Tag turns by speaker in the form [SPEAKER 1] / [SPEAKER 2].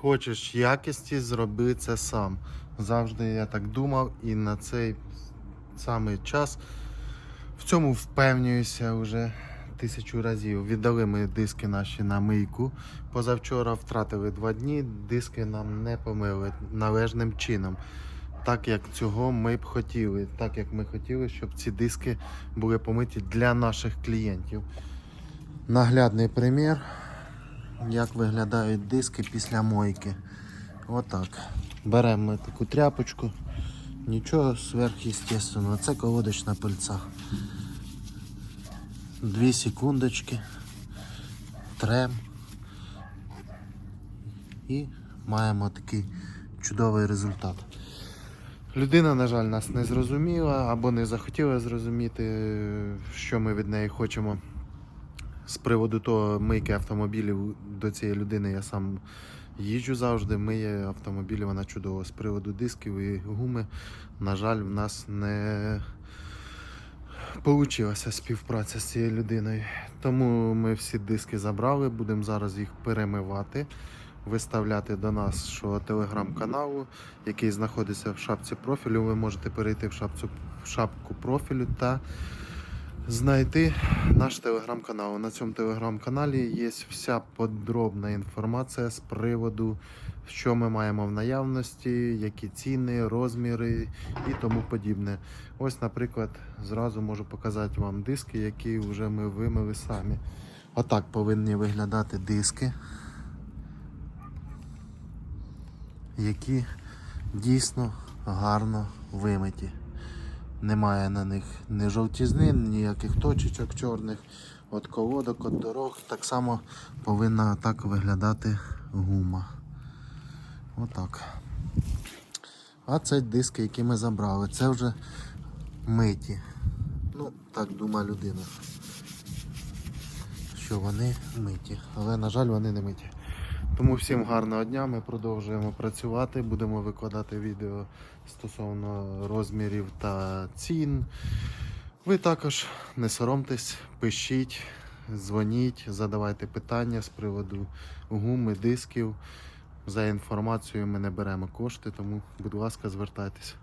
[SPEAKER 1] Хочеш якісті, зроби це сам. Завжди я так думав, і на цей самий час в цьому впевнююся вже тисячу разів. Віддали ми диски наші на мийку. Позавчора втратили два дні, диски нам не помили належним чином. Так як цього ми б хотіли, так як ми хотіли, щоб ці диски були помиті для наших клієнтів. Наглядний примір, як виглядають диски після мойки. Отак. Беремо таку тряпочку. Нічого сверхъестественного. Це колодочна пильця. Дві секундочки. Трем. І маємо такий чудовий результат. Людина, на жаль, нас не зрозуміла або не захотіла зрозуміти, що ми від неї хочемо. З приводу того мийки автомобілів до цієї людини я сам їжджу завжди. Миє автомобілі, вона чудова. З приводу дисків і гуми, на жаль, в нас не вийшла співпраця з цією людиною. Тому ми всі диски забрали, будемо зараз їх перемивати, виставляти до нашого телеграм-каналу, який знаходиться в шапці профілю. Ви можете перейти в, шапцю, в шапку профілю та знайти наш телеграм-канал. На цьому телеграм-каналі є вся подробна інформація з приводу, що ми маємо в наявності, які ціни, розміри і тому подібне. Ось, наприклад, зразу можу показати вам диски, які вже ми вимили самі. Отак повинні виглядати диски, які дійсно гарно вимиті. Немає на них ні жовтізни, ніяких точечок чорних. От колодок, от дорог. Так само повинна так виглядати гума. Отак. А це диски, які ми забрали. Це вже миті. Ну, так думає людина. Що вони миті. Але, на жаль, вони не миті. Тому всім гарного дня. Ми продовжуємо працювати. Будемо викладати відео стосовно розмірів та цін. Ви також не соромтесь, пишіть, дзвоніть, задавайте питання з приводу гуми, дисків. За інформацією ми не беремо кошти, тому, будь ласка, звертайтеся.